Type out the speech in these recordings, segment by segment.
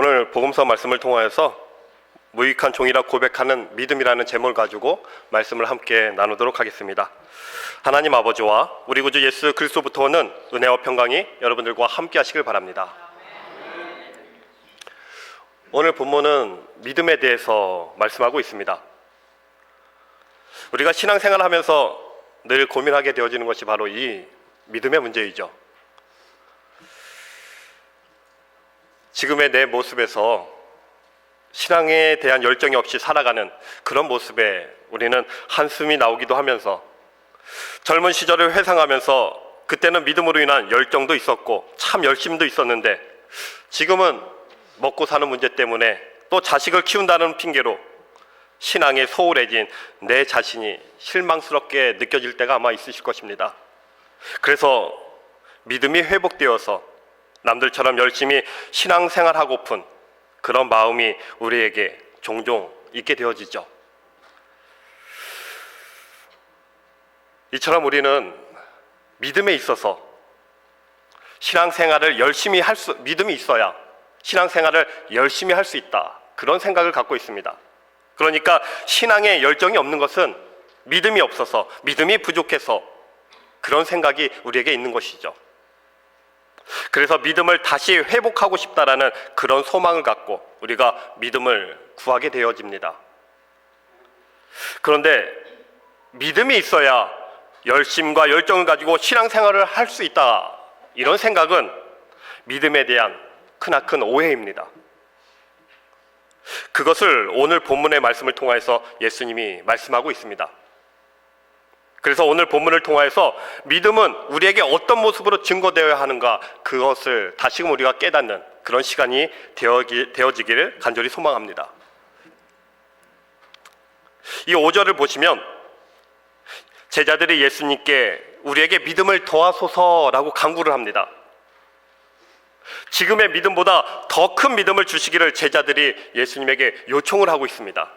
오늘 복음서 말씀을 통하여서 무익한 종이라 고백하는 믿음이라는 제목을 가지고 말씀을 함께 나누도록 하겠습니다. 하나님 아버지와 우리 구주 예수 그리스도부터 오는 은혜와 평강이 여러분들과 함께 하시길 바랍니다. 오늘 본문은 믿음에 대해서 말씀하고 있습니다. 우리가 신앙생활 하면서 늘 고민하게 되어지는 것이 바로 이 믿음의 문제이죠. 지금의 내 모습에서 신앙에 대한 열정이 없이 살아가는 그런 모습에 우리는 한숨이 나오기도 하면서 젊은 시절을 회상하면서 그때는 믿음으로 인한 열정도 있었고 참 열심도 있었는데 지금은 먹고 사는 문제 때문에 또 자식을 키운다는 핑계로 신앙에 소홀해진 내 자신이 실망스럽게 느껴질 때가 아마 있으실 것입니다. 그래서 믿음이 회복되어서 남들처럼 열심히 신앙생활하고픈 그런 마음이 우리에게 종종 있게 되어지죠. 이처럼 우리는 믿음에 있어서 신앙생활을 열심히 할 수, 믿음이 있어야 신앙생활을 열심히 할 수 있다. 그런 생각을 갖고 있습니다. 그러니까 신앙에 열정이 없는 것은 믿음이 없어서, 믿음이 부족해서 그런 생각이 우리에게 있는 것이죠. 그래서 믿음을 다시 회복하고 싶다라는 그런 소망을 갖고 우리가 믿음을 구하게 되어집니다. 그런데 믿음이 있어야 열심과 열정을 가지고 신앙생활을 할 수 있다. 이런 생각은 믿음에 대한 크나큰 오해입니다. 그것을 오늘 본문의 말씀을 통해서 예수님이 말씀하고 있습니다. 그래서 오늘 본문을 통하여서 믿음은 우리에게 어떤 모습으로 증거되어야 하는가 그것을 다시금 우리가 깨닫는 그런 시간이 되어지기를 간절히 소망합니다. 이 5절을 보시면 제자들이 예수님께 우리에게 믿음을 더하소서라고 강구를 합니다. 지금의 믿음보다 더 큰 믿음을 주시기를 제자들이 예수님에게 요청을 하고 있습니다.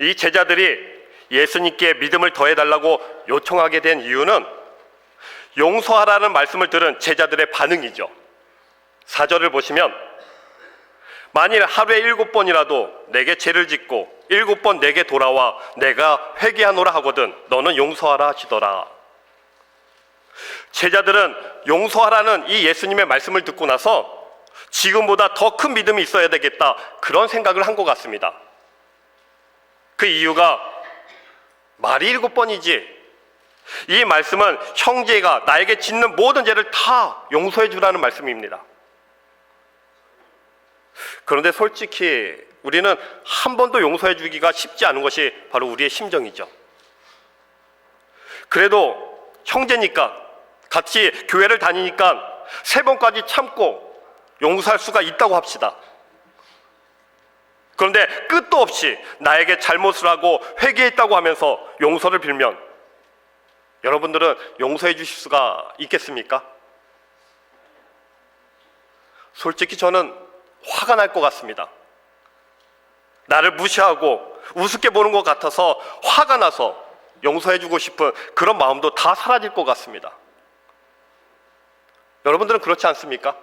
이 제자들이 예수님께 믿음을 더해달라고 요청하게 된 이유는 용서하라는 말씀을 들은 제자들의 반응이죠. 사절을 보시면 만일 하루에 일곱 번이라도 내게 죄를 짓고 일곱 번 내게 돌아와 내가 회개하노라 하거든 너는 용서하라 하시더라. 제자들은 용서하라는 이 예수님의 말씀을 듣고 나서 지금보다 더 큰 믿음이 있어야 되겠다 그런 생각을 한 것 같습니다. 그 이유가 말이 일곱 번이지. 이 말씀은 형제가 나에게 짓는 모든 죄를 다 용서해 주라는 말씀입니다. 그런데 솔직히 우리는 한 번도 용서해 주기가 쉽지 않은 것이 바로 우리의 심정이죠. 그래도 형제니까 같이 교회를 다니니까 세 번까지 참고 용서할 수가 있다고 합시다. 그런데 끝도 없이 나에게 잘못을 하고 회개했다고 하면서 용서를 빌면 여러분들은 용서해 주실 수가 있겠습니까? 솔직히 저는 화가 날 것 같습니다. 나를 무시하고 우습게 보는 것 같아서 화가 나서 용서해 주고 싶은 그런 마음도 다 사라질 것 같습니다. 여러분들은 그렇지 않습니까?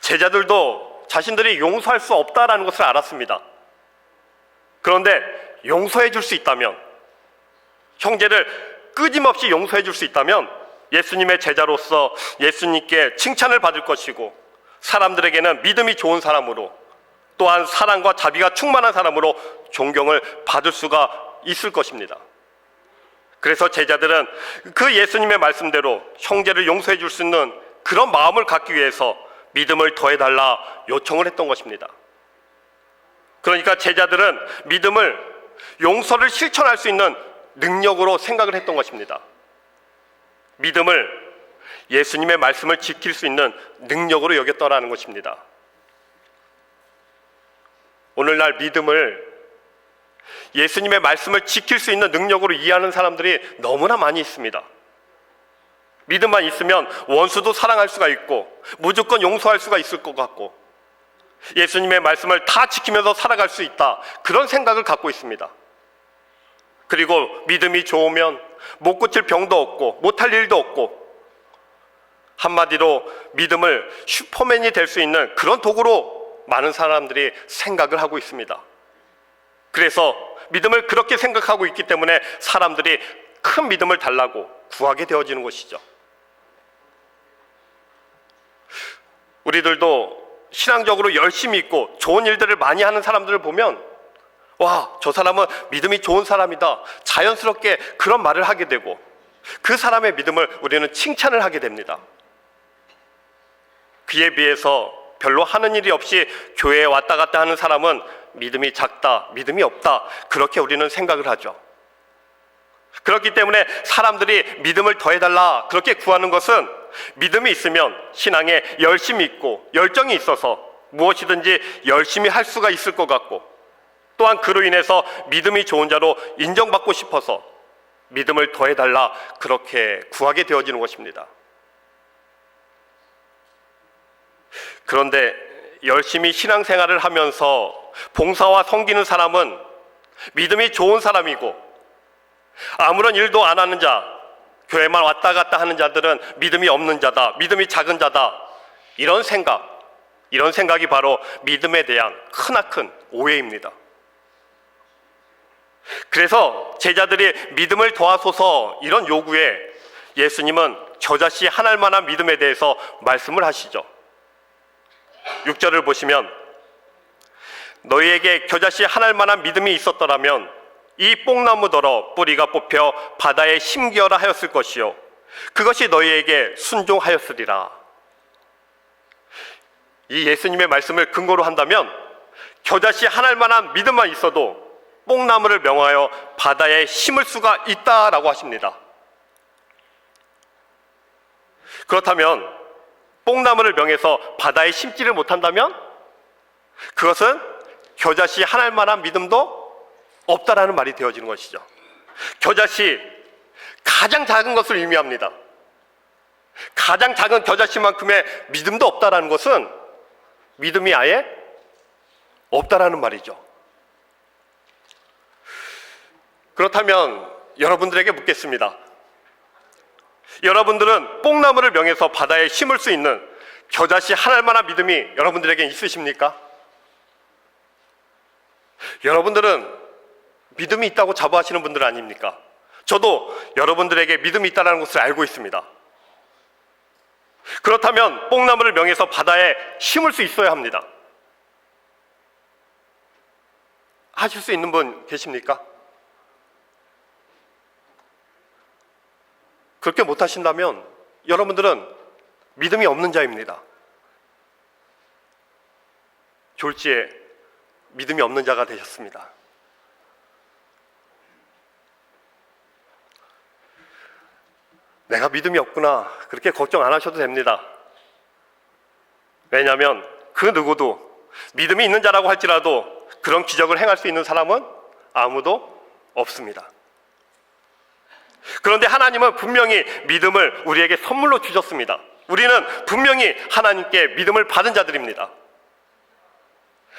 제자들도 자신들이 용서할 수 없다라는 것을 알았습니다. 그런데 용서해 줄 수 있다면, 형제를 끊임없이 용서해 줄 수 있다면, 예수님의 제자로서 예수님께 칭찬을 받을 것이고, 사람들에게는 믿음이 좋은 사람으로, 또한 사랑과 자비가 충만한 사람으로 존경을 받을 수가 있을 것입니다. 그래서 제자들은 그 예수님의 말씀대로 형제를 용서해 줄 수 있는 그런 마음을 갖기 위해서 믿음을 더해달라 요청을 했던 것입니다. 그러니까 제자들은 믿음을 용서를 실천할 수 있는 능력으로 생각을 했던 것입니다. 믿음을 예수님의 말씀을 지킬 수 있는 능력으로 여겼더라는 것입니다. 오늘날 믿음을 예수님의 말씀을 지킬 수 있는 능력으로 이해하는 사람들이 너무나 많이 있습니다. 믿음만 있으면 원수도 사랑할 수가 있고 무조건 용서할 수가 있을 것 같고 예수님의 말씀을 다 지키면서 살아갈 수 있다. 그런 생각을 갖고 있습니다. 그리고 믿음이 좋으면 못 고칠 병도 없고 못할 일도 없고 한마디로 믿음을 슈퍼맨이 될 수 있는 그런 도구로 많은 사람들이 생각을 하고 있습니다. 그래서 믿음을 그렇게 생각하고 있기 때문에 사람들이 큰 믿음을 달라고 구하게 되어지는 것이죠. 우리들도 신앙적으로 열심히 있고 좋은 일들을 많이 하는 사람들을 보면 와, 저 사람은 믿음이 좋은 사람이다. 자연스럽게 그런 말을 하게 되고 그 사람의 믿음을 우리는 칭찬을 하게 됩니다. 그에 비해서 별로 하는 일이 없이 교회에 왔다 갔다 하는 사람은 믿음이 작다, 믿음이 없다. 그렇게 우리는 생각을 하죠. 그렇기 때문에 사람들이 믿음을 더해달라 그렇게 구하는 것은 믿음이 있으면 신앙에 열심히 있고 열정이 있어서 무엇이든지 열심히 할 수가 있을 것 같고 또한 그로 인해서 믿음이 좋은 자로 인정받고 싶어서 믿음을 더해달라 그렇게 구하게 되어지는 것입니다. 그런데 열심히 신앙생활을 하면서 봉사와 섬기는 사람은 믿음이 좋은 사람이고 아무런 일도 안 하는 자, 교회만 왔다 갔다 하는 자들은 믿음이 없는 자다, 믿음이 작은 자다. 이런 생각, 이런 생각이 바로 믿음에 대한 크나큰 오해입니다. 그래서 제자들이 믿음을 도와소서 이런 요구에 예수님은 저자씨 하나일 만한 믿음에 대해서 말씀을 하시죠. 6절을 보시면 너희에게 겨자씨 하나일 만한 믿음이 있었더라면 이 뽕나무더러 뿌리가 뽑혀 바다에 심기어라 하였을 것이요 그것이 너희에게 순종하였으리라. 이 예수님의 말씀을 근거로 한다면 겨자씨 하나일 만한 믿음만 있어도 뽕나무를 명하여 바다에 심을 수가 있다라고 하십니다. 그렇다면 뽕나무를 명해서 바다에 심지를 못한다면 그것은 겨자씨 하나일 만한 믿음도 없다라는 말이 되어지는 것이죠. 겨자씨 가장 작은 것을 의미합니다. 가장 작은 겨자씨만큼의 믿음도 없다라는 것은 믿음이 아예 없다라는 말이죠. 그렇다면 여러분들에게 묻겠습니다. 여러분들은 뽕나무를 명해서 바다에 심을 수 있는 겨자씨 하나일 만한 믿음이 여러분들에게 있으십니까? 여러분들은 믿음이 있다고 자부하시는 분들 아닙니까? 저도 여러분들에게 믿음이 있다는 것을 알고 있습니다. 그렇다면 뽕나무를 명해서 바다에 심을 수 있어야 합니다. 하실 수 있는 분 계십니까? 그렇게 못하신다면 여러분들은 믿음이 없는 자입니다. 졸지에 믿음이 없는 자가 되셨습니다. 내가 믿음이 없구나. 그렇게 걱정 안 하셔도 됩니다. 왜냐하면 그 누구도 믿음이 있는 자라고 할지라도 그런 기적을 행할 수 있는 사람은 아무도 없습니다. 그런데 하나님은 분명히 믿음을 우리에게 선물로 주셨습니다. 우리는 분명히 하나님께 믿음을 받은 자들입니다.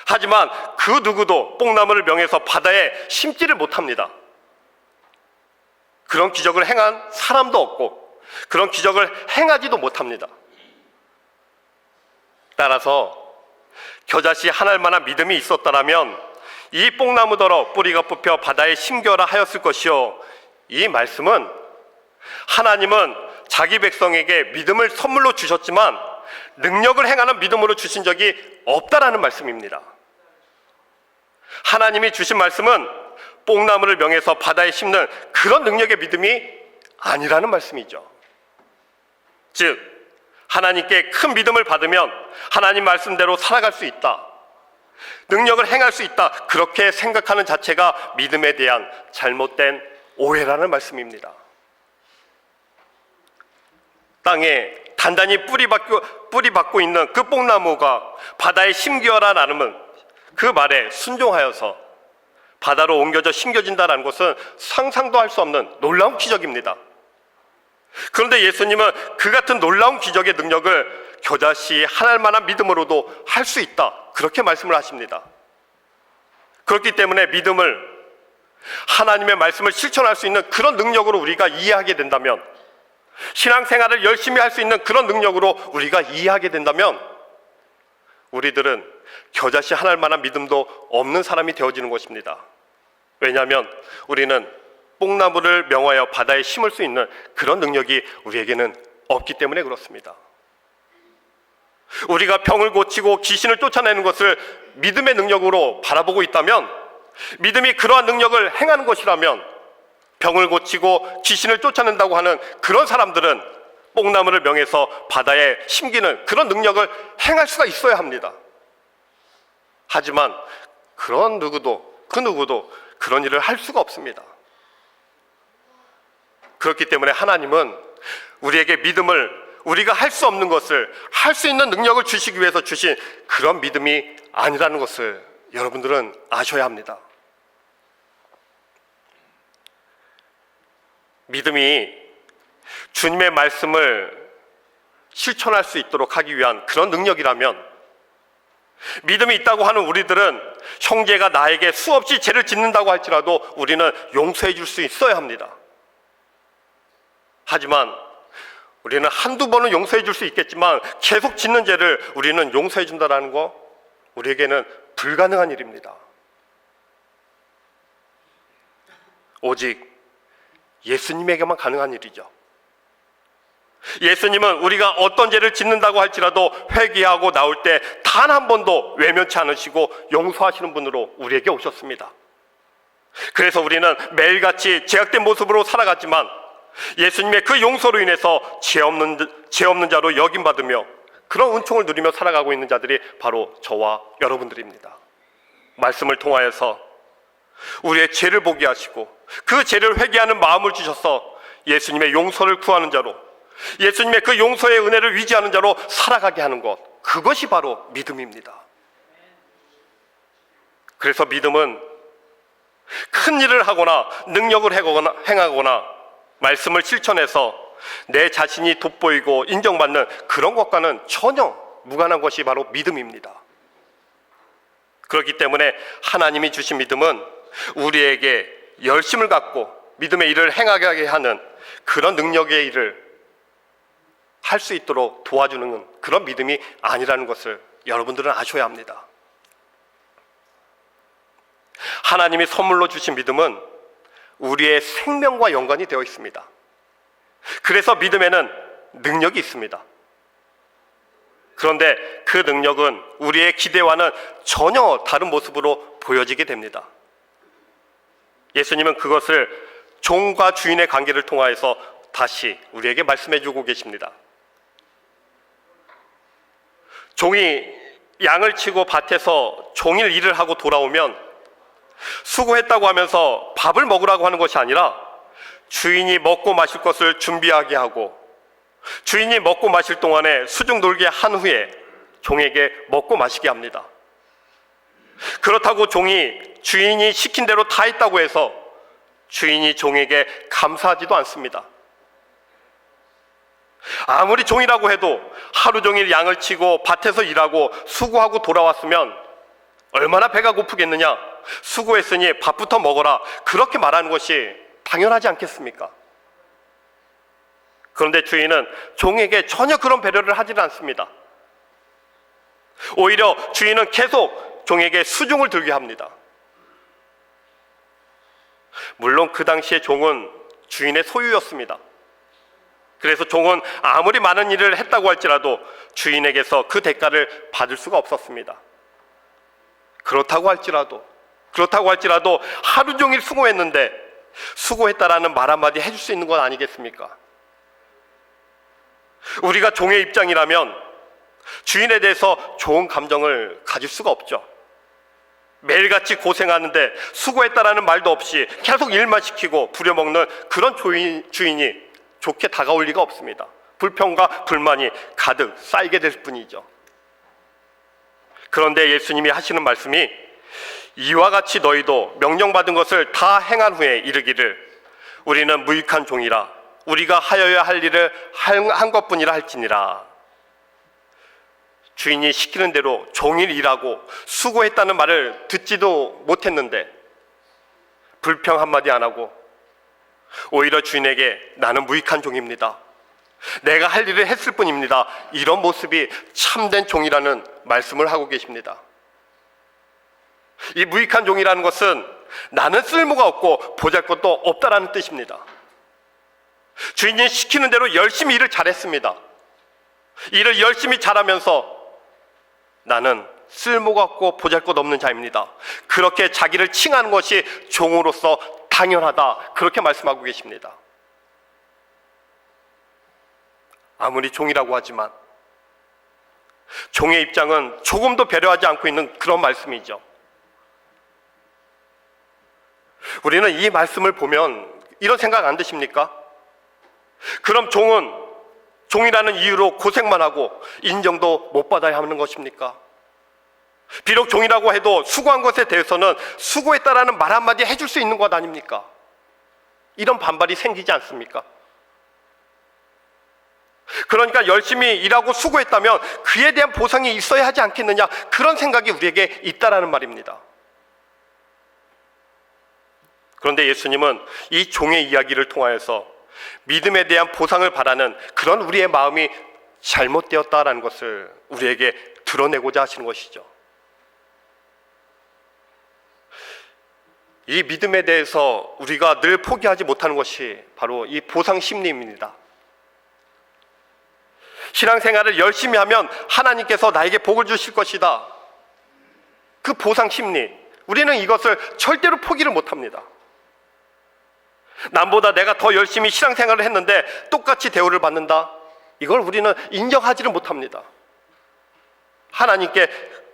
하지만 그 누구도 뽕나무를 명해서 바다에 심지를 못합니다. 그런 기적을 행한 사람도 없고 그런 기적을 행하지도 못합니다. 따라서 겨자씨 하나일 만한 믿음이 있었다라면 이 뽕나무더러 뿌리가 뽑혀 바다에 심겨라 하였을 것이요. 이 말씀은 하나님은 자기 백성에게 믿음을 선물로 주셨지만 능력을 행하는 믿음으로 주신 적이 없다라는 말씀입니다. 하나님이 주신 말씀은 뽕나무를 명해서 바다에 심는 그런 능력의 믿음이 아니라는 말씀이죠. 즉, 하나님께 큰 믿음을 받으면 하나님 말씀대로 살아갈 수 있다. 능력을 행할 수 있다. 그렇게 생각하는 자체가 믿음에 대한 잘못된 오해라는 말씀입니다. 땅에 단단히 뿌리 받고, 뿌리 받고 있는 그 뽕나무가 바다에 심기어라 나누면 그 말에 순종하여서 바다로 옮겨져 심겨진다는 것은 상상도 할 수 없는 놀라운 기적입니다. 그런데 예수님은 그 같은 놀라운 기적의 능력을 겨자씨 하나일 만한 믿음으로도 할 수 있다. 그렇게 말씀을 하십니다. 그렇기 때문에 믿음을 하나님의 말씀을 실천할 수 있는 그런 능력으로 우리가 이해하게 된다면 신앙생활을 열심히 할 수 있는 그런 능력으로 우리가 이해하게 된다면 우리들은 겨자씨 하나할 만한 믿음도 없는 사람이 되어지는 것입니다. 왜냐하면 우리는 뽕나무를 명하여 바다에 심을 수 있는 그런 능력이 우리에게는 없기 때문에 그렇습니다. 우리가 병을 고치고 귀신을 쫓아내는 것을 믿음의 능력으로 바라보고 있다면 믿음이 그러한 능력을 행하는 것이라면 병을 고치고 귀신을 쫓아낸다고 하는 그런 사람들은 뽕나무를 명해서 바다에 심기는 그런 능력을 행할 수가 있어야 합니다. 하지만 그런 누구도 그 누구도 그런 일을 할 수가 없습니다. 그렇기 때문에 하나님은 우리에게 믿음을 우리가 할 수 없는 것을 할 수 있는 능력을 주시기 위해서 주신 그런 믿음이 아니라는 것을 여러분들은 아셔야 합니다. 믿음이 주님의 말씀을 실천할 수 있도록 하기 위한 그런 능력이라면 믿음이 있다고 하는 우리들은 형제가 나에게 수없이 죄를 짓는다고 할지라도 우리는 용서해 줄 수 있어야 합니다. 하지만 우리는 한두 번은 용서해 줄 수 있겠지만 계속 짓는 죄를 우리는 용서해 준다라는 거 우리에게는 불가능한 일입니다. 오직 예수님에게만 가능한 일이죠. 예수님은 우리가 어떤 죄를 짓는다고 할지라도 회개하고 나올 때 단 한 번도 외면치 않으시고 용서하시는 분으로 우리에게 오셨습니다. 그래서 우리는 매일같이 죄악된 모습으로 살아갔지만 예수님의 그 용서로 인해서 죄 없는, 죄 없는 자로 여김받으며 그런 은총을 누리며 살아가고 있는 자들이 바로 저와 여러분들입니다. 말씀을 통하여서 우리의 죄를 보게 하시고 그 죄를 회개하는 마음을 주셔서 예수님의 용서를 구하는 자로 예수님의 그 용서의 은혜를 위지하는 자로 살아가게 하는 것 그것이 바로 믿음입니다. 그래서 믿음은 큰 일을 하거나 능력을 행하거나, 행하거나 말씀을 실천해서 내 자신이 돋보이고 인정받는 그런 것과는 전혀 무관한 것이 바로 믿음입니다. 그렇기 때문에 하나님이 주신 믿음은 우리에게 열심을 갖고 믿음의 일을 행하게 하는 그런 능력의 일을 할 수 있도록 도와주는 그런 믿음이 아니라는 것을 여러분들은 아셔야 합니다. 하나님이 선물로 주신 믿음은 우리의 생명과 연관이 되어 있습니다. 그래서 믿음에는 능력이 있습니다. 그런데 그 능력은 우리의 기대와는 전혀 다른 모습으로 보여지게 됩니다. 예수님은 그것을 종과 주인의 관계를 통하여서 다시 우리에게 말씀해 주고 계십니다. 종이 양을 치고 밭에서 종일 일을 하고 돌아오면 수고했다고 하면서 밥을 먹으라고 하는 것이 아니라 주인이 먹고 마실 것을 준비하게 하고 주인이 먹고 마실 동안에 수중 놀게 한 후에 종에게 먹고 마시게 합니다. 그렇다고 종이 주인이 시킨 대로 다 했다고 해서 주인이 종에게 감사하지도 않습니다. 아무리 종이라고 해도 하루 종일 양을 치고 밭에서 일하고 수고하고 돌아왔으면 얼마나 배가 고프겠느냐? 수고했으니 밥부터 먹어라. 그렇게 말하는 것이 당연하지 않겠습니까? 그런데 주인은 종에게 전혀 그런 배려를 하지는 않습니다. 오히려 주인은 계속 종에게 수중을 들게 합니다. 물론 그 당시에 종은 주인의 소유였습니다. 그래서 종은 아무리 많은 일을 했다고 할지라도 주인에게서 그 대가를 받을 수가 없었습니다. 그렇다고 할지라도 그렇다고 할지라도 하루 종일 수고했는데 수고했다라는 말 한마디 해줄 수 있는 건 아니겠습니까? 우리가 종의 입장이라면 주인에 대해서 좋은 감정을 가질 수가 없죠. 매일같이 고생하는데 수고했다라는 말도 없이 계속 일만 시키고 부려먹는 그런 주인, 주인이 좋게 다가올 리가 없습니다. 불평과 불만이 가득 쌓이게 될 뿐이죠. 그런데 예수님이 하시는 말씀이 이와 같이 너희도 명령받은 것을 다 행한 후에 이르기를 우리는 무익한 종이라 우리가 하여야 할 일을 한 것뿐이라 할지니라 주인이 시키는 대로 종일 일하고 수고했다는 말을 듣지도 못했는데 불평 한마디 안 하고 오히려 주인에게 나는 무익한 종입니다. 내가 할 일을 했을 뿐입니다. 이런 모습이 참된 종이라는 말씀을 하고 계십니다. 이 무익한 종이라는 것은 나는 쓸모가 없고 보잘 것도 없다라는 뜻입니다. 주인이 시키는 대로 열심히 일을 잘했습니다. 일을 열심히 잘하면서 나는 쓸모가 없고 보잘 것 없는 자입니다. 그렇게 자기를 칭하는 것이 종으로서 당연하다. 그렇게 말씀하고 계십니다. 아무리 종이라고 하지만 종의 입장은 조금도 배려하지 않고 있는 그런 말씀이죠. 우리는 이 말씀을 보면 이런 생각 안 드십니까? 그럼 종은 종이라는 이유로 고생만 하고 인정도 못 받아야 하는 것입니까? 비록 종이라고 해도 수고한 것에 대해서는 수고했다라는 말 한마디 해줄 수 있는 것 아닙니까? 이런 반발이 생기지 않습니까? 그러니까 열심히 일하고 수고했다면 그에 대한 보상이 있어야 하지 않겠느냐 그런 생각이 우리에게 있다라는 말입니다. 그런데 예수님은 이 종의 이야기를 통하여서 믿음에 대한 보상을 바라는 그런 우리의 마음이 잘못되었다라는 것을 우리에게 드러내고자 하시는 것이죠. 이 믿음에 대해서 우리가 늘 포기하지 못하는 것이 바로 이 보상 심리입니다. 신앙생활을 열심히 하면 하나님께서 나에게 복을 주실 것이다. 그 보상 심리. 우리는 이것을 절대로 포기를 못 합니다. 남보다 내가 더 열심히 신앙생활을 했는데 똑같이 대우를 받는다. 이걸 우리는 인정하지를 못합니다. 하나님께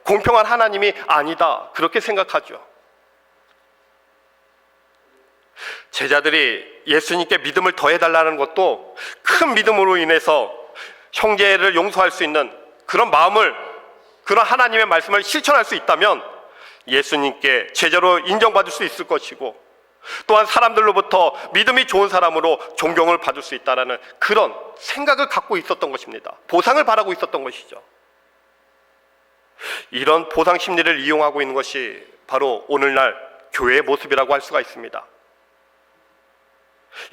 공평한 하나님이 아니다. 그렇게 생각하죠. 제자들이 예수님께 믿음을 더해달라는 것도 큰 믿음으로 인해서 형제를 용서할 수 있는 그런 마음을 그런 하나님의 말씀을 실천할 수 있다면 예수님께 제자로 인정받을 수 있을 것이고 또한 사람들로부터 믿음이 좋은 사람으로 존경을 받을 수 있다라는 그런 생각을 갖고 있었던 것입니다. 보상을 바라고 있었던 것이죠. 이런 보상 심리를 이용하고 있는 것이 바로 오늘날 교회의 모습이라고 할 수가 있습니다.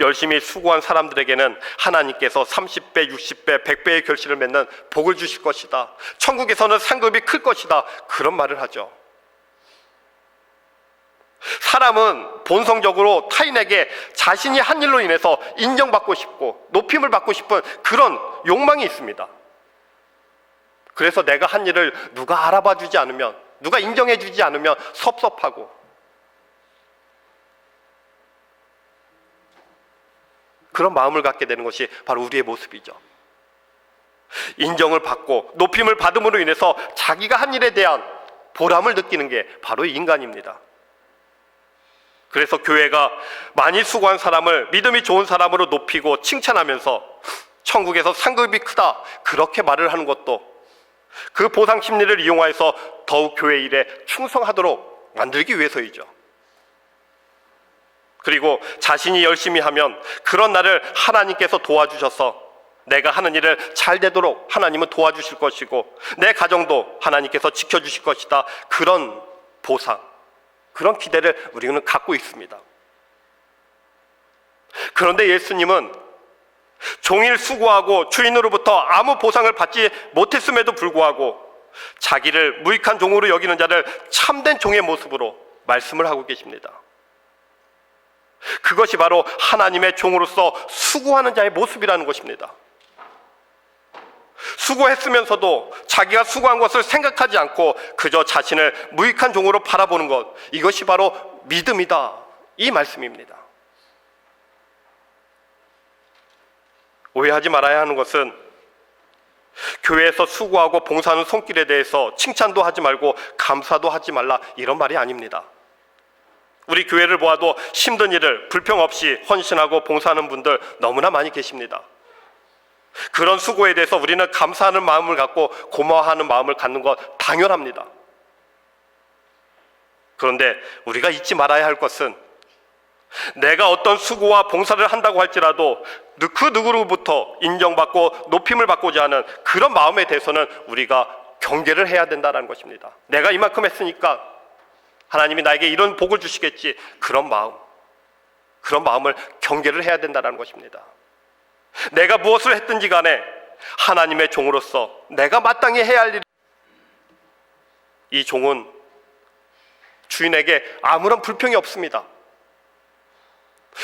열심히 수고한 사람들에게는 하나님께서 30배, 60배, 100배의 결실을 맺는 복을 주실 것이다. 천국에서는 상급이 클 것이다. 그런 말을 하죠. 사람은 본성적으로 타인에게 자신이 한 일로 인해서 인정받고 싶고 높임을 받고 싶은 그런 욕망이 있습니다. 그래서 내가 한 일을 누가 알아봐 주지 않으면, 누가 인정해 주지 않으면 섭섭하고 그런 마음을 갖게 되는 것이 바로 우리의 모습이죠. 인정을 받고 높임을 받음으로 인해서 자기가 한 일에 대한 보람을 느끼는 게 바로 인간입니다. 그래서 교회가 많이 수고한 사람을 믿음이 좋은 사람으로 높이고 칭찬하면서 천국에서 상급이 크다 그렇게 말을 하는 것도 그 보상 심리를 이용하여서 더욱 교회 일에 충성하도록 만들기 위해서이죠. 그리고 자신이 열심히 하면 그런 나를 하나님께서 도와주셔서 내가 하는 일을 잘 되도록 하나님은 도와주실 것이고 내 가정도 하나님께서 지켜주실 것이다. 그런 보상, 그런 기대를 우리는 갖고 있습니다. 그런데 예수님은 종일 수고하고 주인으로부터 아무 보상을 받지 못했음에도 불구하고 자기를 무익한 종으로 여기는 자를 참된 종의 모습으로 말씀을 하고 계십니다. 그것이 바로 하나님의 종으로서 수고하는 자의 모습이라는 것입니다. 수고했으면서도 자기가 수고한 것을 생각하지 않고 그저 자신을 무익한 종으로 바라보는 것, 이것이 바로 믿음이다. 이 말씀입니다. 오해하지 말아야 하는 것은 교회에서 수고하고 봉사하는 손길에 대해서 칭찬도 하지 말고 감사도 하지 말라 이런 말이 아닙니다. 우리 교회를 보아도 힘든 일을 불평 없이 헌신하고 봉사하는 분들 너무나 많이 계십니다. 그런 수고에 대해서 우리는 감사하는 마음을 갖고 고마워하는 마음을 갖는 것 당연합니다. 그런데 우리가 잊지 말아야 할 것은 내가 어떤 수고와 봉사를 한다고 할지라도 그 누구로부터 인정받고 높임을 받고자 하는 그런 마음에 대해서는 우리가 경계를 해야 된다는 것입니다. 내가 이만큼 했으니까 하나님이 나에게 이런 복을 주시겠지 그런 마음 그런 마음을 경계를 해야 된다는 것입니다. 내가 무엇을 했든지 간에 하나님의 종으로서 내가 마땅히 해야 할 일. 이 종은 주인에게 아무런 불평이 없습니다.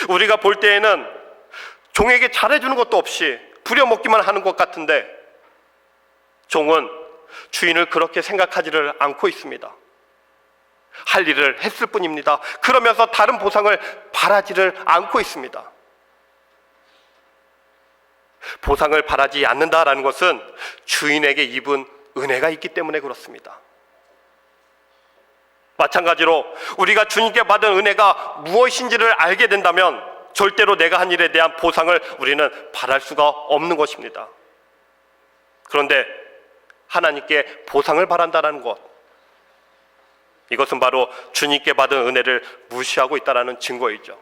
우리가 볼 때에는 종에게 잘해주는 것도 없이 부려먹기만 하는 것 같은데 종은 주인을 그렇게 생각하지를 않고 있습니다. 할 일을 했을 뿐입니다. 그러면서 다른 보상을 바라지를 않고 있습니다. 보상을 바라지 않는다라는 것은 주인에게 입은 은혜가 있기 때문에 그렇습니다. 마찬가지로 우리가 주님께 받은 은혜가 무엇인지를 알게 된다면 절대로 내가 한 일에 대한 보상을 우리는 바랄 수가 없는 것입니다. 그런데 하나님께 보상을 바란다는 것, 이것은 바로 주님께 받은 은혜를 무시하고 있다는 증거이죠.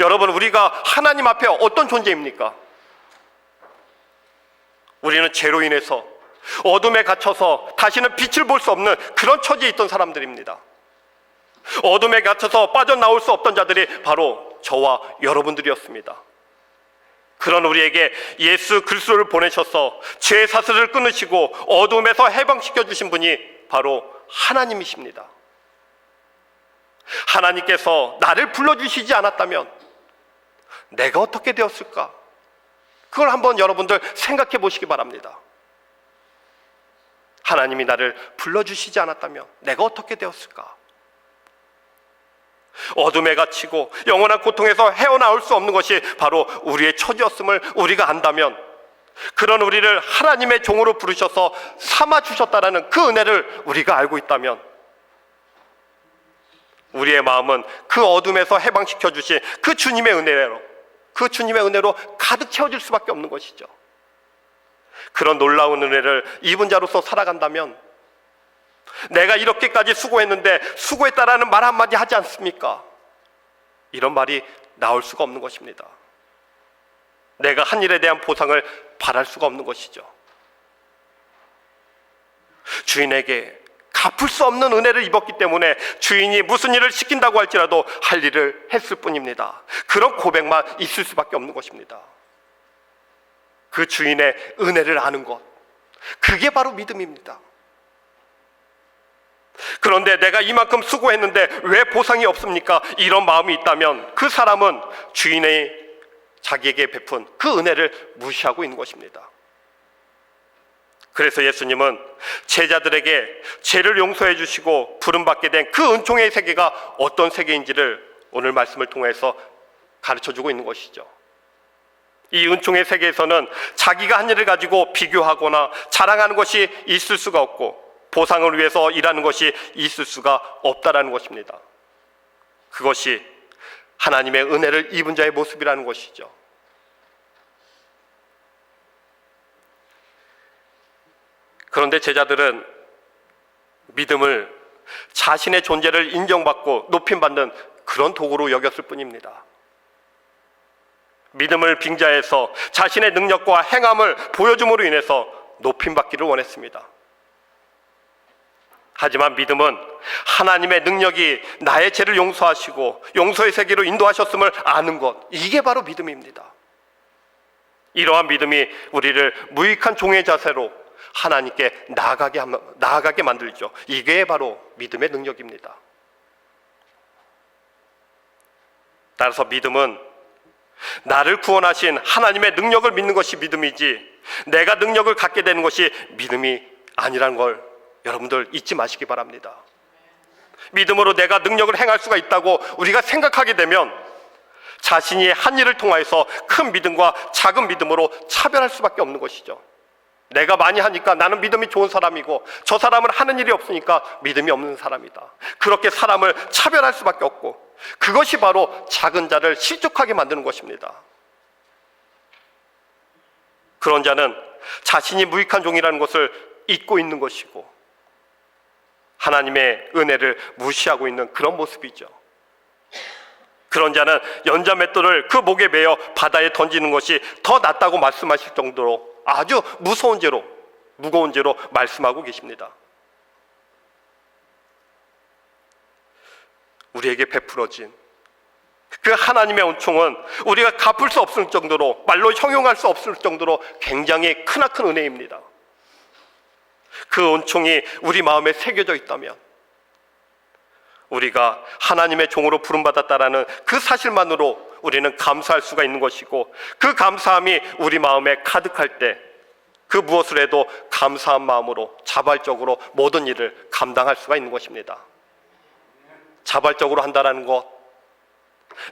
여러분, 우리가 하나님 앞에 어떤 존재입니까? 우리는 죄로 인해서 어둠에 갇혀서 다시는 빛을 볼 수 없는 그런 처지에 있던 사람들입니다. 어둠에 갇혀서 빠져나올 수 없던 자들이 바로 저와 여러분들이었습니다. 그런 우리에게 예수 그리스도를 보내셔서 죄 사슬을 끊으시고 어둠에서 해방시켜 주신 분이 바로 하나님이십니다. 하나님께서 나를 불러주시지 않았다면 내가 어떻게 되었을까? 그걸 한번 여러분들 생각해 보시기 바랍니다. 하나님이 나를 불러주시지 않았다면 내가 어떻게 되었을까? 어둠에 갇히고 영원한 고통에서 헤어나올 수 없는 것이 바로 우리의 처지였음을 우리가 안다면 그런 우리를 하나님의 종으로 부르셔서 삼아 주셨다라는 그 은혜를 우리가 알고 있다면 우리의 마음은 그 어둠에서 해방시켜 주신 그 주님의 은혜로 그 주님의 은혜로 가득 채워질 수밖에 없는 것이죠. 그런 놀라운 은혜를 입은 자로서 살아간다면 내가 이렇게까지 수고했는데 수고했다라는 말 한마디 하지 않습니까? 이런 말이 나올 수가 없는 것입니다. 내가 한 일에 대한 보상을 바랄 수가 없는 것이죠. 주인에게 갚을 수 없는 은혜를 입었기 때문에 주인이 무슨 일을 시킨다고 할지라도 할 일을 했을 뿐입니다. 그런 고백만 있을 수밖에 없는 것입니다. 그 주인의 은혜를 아는 것. 그게 바로 믿음입니다. 그런데 내가 이만큼 수고했는데 왜 보상이 없습니까? 이런 마음이 있다면 그 사람은 주인의 자기에게 베푼 그 은혜를 무시하고 있는 것입니다. 그래서 예수님은 제자들에게 죄를 용서해 주시고 부름받게 된 그 은총의 세계가 어떤 세계인지를 오늘 말씀을 통해서 가르쳐 주고 있는 것이죠. 이 은총의 세계에서는 자기가 한 일을 가지고 비교하거나 자랑하는 것이 있을 수가 없고 보상을 위해서 일하는 것이 있을 수가 없다라는 것입니다. 그것이 하나님의 은혜를 입은 자의 모습이라는 것이죠. 그런데 제자들은 믿음을 자신의 존재를 인정받고 높임받는 그런 도구로 여겼을 뿐입니다. 믿음을 빙자해서 자신의 능력과 행함을 보여줌으로 인해서 높임받기를 원했습니다. 하지만 믿음은 하나님의 능력이 나의 죄를 용서하시고 용서의 세계로 인도하셨음을 아는 것, 이게 바로 믿음입니다. 이러한 믿음이 우리를 무익한 종의 자세로 하나님께 나아가게, 함- 나아가게 만들죠. 이게 바로 믿음의 능력입니다. 따라서 믿음은 나를 구원하신 하나님의 능력을 믿는 것이 믿음이지 내가 능력을 갖게 되는 것이 믿음이 아니라는 걸 여러분들 잊지 마시기 바랍니다. 믿음으로 내가 능력을 행할 수가 있다고 우리가 생각하게 되면 자신이 한 일을 통하여서 큰 믿음과 작은 믿음으로 차별할 수밖에 없는 것이죠. 내가 많이 하니까 나는 믿음이 좋은 사람이고 저 사람은 하는 일이 없으니까 믿음이 없는 사람이다. 그렇게 사람을 차별할 수밖에 없고 그것이 바로 작은 자를 실족하게 만드는 것입니다. 그런 자는 자신이 무익한 종이라는 것을 잊고 있는 것이고 하나님의 은혜를 무시하고 있는 그런 모습이죠. 그런 자는 연자 맷돌을 그 목에 매어 바다에 던지는 것이 더 낫다고 말씀하실 정도로 아주 무서운 죄로 무거운 죄로 말씀하고 계십니다. 우리에게 베풀어진 그 하나님의 은총은 우리가 갚을 수 없을 정도로 말로 형용할 수 없을 정도로 굉장히 크나큰 은혜입니다. 그 은총이 우리 마음에 새겨져 있다면 우리가 하나님의 종으로 부름받았다라는 그 사실만으로 우리는 감사할 수가 있는 것이고 그 감사함이 우리 마음에 가득할 때 그 무엇을 해도 감사한 마음으로 자발적으로 모든 일을 감당할 수가 있는 것입니다. 자발적으로 한다라는 것,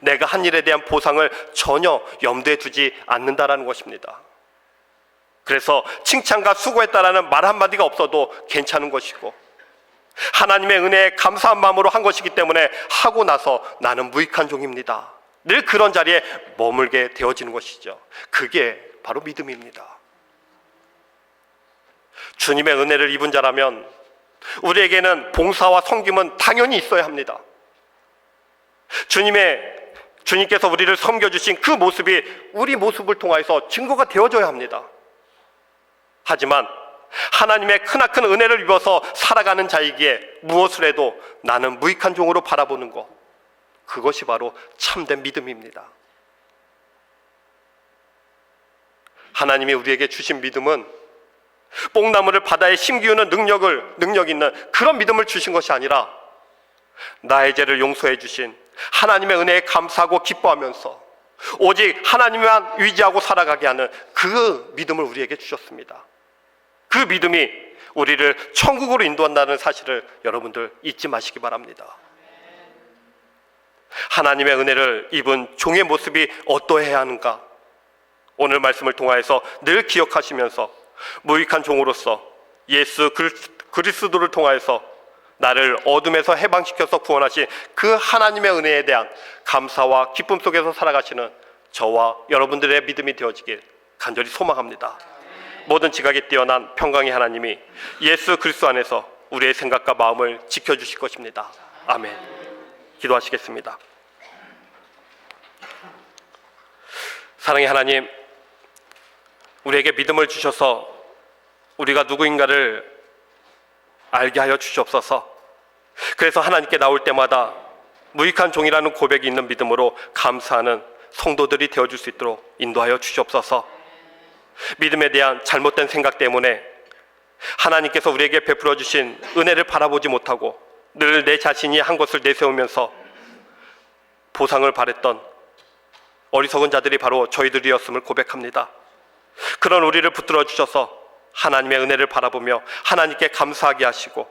내가 한 일에 대한 보상을 전혀 염두에 두지 않는다라는 것입니다. 그래서 칭찬과 수고했다라는 말 한마디가 없어도 괜찮은 것이고 하나님의 은혜에 감사한 마음으로 한 것이기 때문에 하고 나서 나는 무익한 종입니다. 늘 그런 자리에 머물게 되어지는 것이죠. 그게 바로 믿음입니다. 주님의 은혜를 입은 자라면 우리에게는 봉사와 섬김은 당연히 있어야 합니다. 주님의 주님께서 우리를 섬겨 주신 그 모습이 우리 모습을 통하여서 증거가 되어져야 합니다. 하지만 하나님의 크나큰 은혜를 입어서 살아가는 자이기에 무엇을 해도 나는 무익한 종으로 바라보는 것. 그것이 바로 참된 믿음입니다. 하나님이 우리에게 주신 믿음은 뽕나무를 바다에 심기우는 능력을 능력 있는 그런 믿음을 주신 것이 아니라 나의 죄를 용서해 주신 하나님의 은혜에 감사하고 기뻐하면서 오직 하나님만 위지하고 살아가게 하는 그 믿음을 우리에게 주셨습니다. 그 믿음이 우리를 천국으로 인도한다는 사실을 여러분들 잊지 마시기 바랍니다. 하나님의 은혜를 입은 종의 모습이 어떠해야 하는가? 오늘 말씀을 통하여서 늘 기억하시면서 무익한 종으로서 예수 그리스도를 통하여서 나를 어둠에서 해방시켜서 구원하신 그 하나님의 은혜에 대한 감사와 기쁨 속에서 살아가시는 저와 여러분들의 믿음이 되어지길 간절히 소망합니다. 모든 지각에 뛰어난 평강의 하나님이 예수 그리스도 안에서 우리의 생각과 마음을 지켜주실 것입니다. 아멘. 기도하시겠습니다. 사랑의 하나님, 우리에게 믿음을 주셔서 우리가 누구인가를 알게 하여 주시옵소서. 그래서 하나님께 나올 때마다 무익한 종이라는 고백이 있는 믿음으로 감사하는 성도들이 되어줄 수 있도록 인도하여 주시옵소서. 믿음에 대한 잘못된 생각 때문에 하나님께서 우리에게 베풀어 주신 은혜를 바라보지 못하고 늘 내 자신이 한 것을 내세우면서 보상을 바랬던 어리석은 자들이 바로 저희들이었음을 고백합니다. 그런 우리를 붙들어 주셔서 하나님의 은혜를 바라보며 하나님께 감사하게 하시고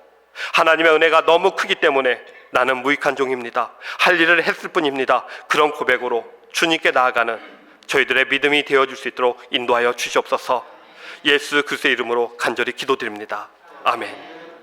하나님의 은혜가 너무 크기 때문에 나는 무익한 종입니다. 할 일을 했을 뿐입니다. 그런 고백으로 주님께 나아가는 저희들의 믿음이 되어 줄 수 있도록 인도하여 주시옵소서 예수 그리스도의 이름으로 간절히 기도드립니다. 아멘.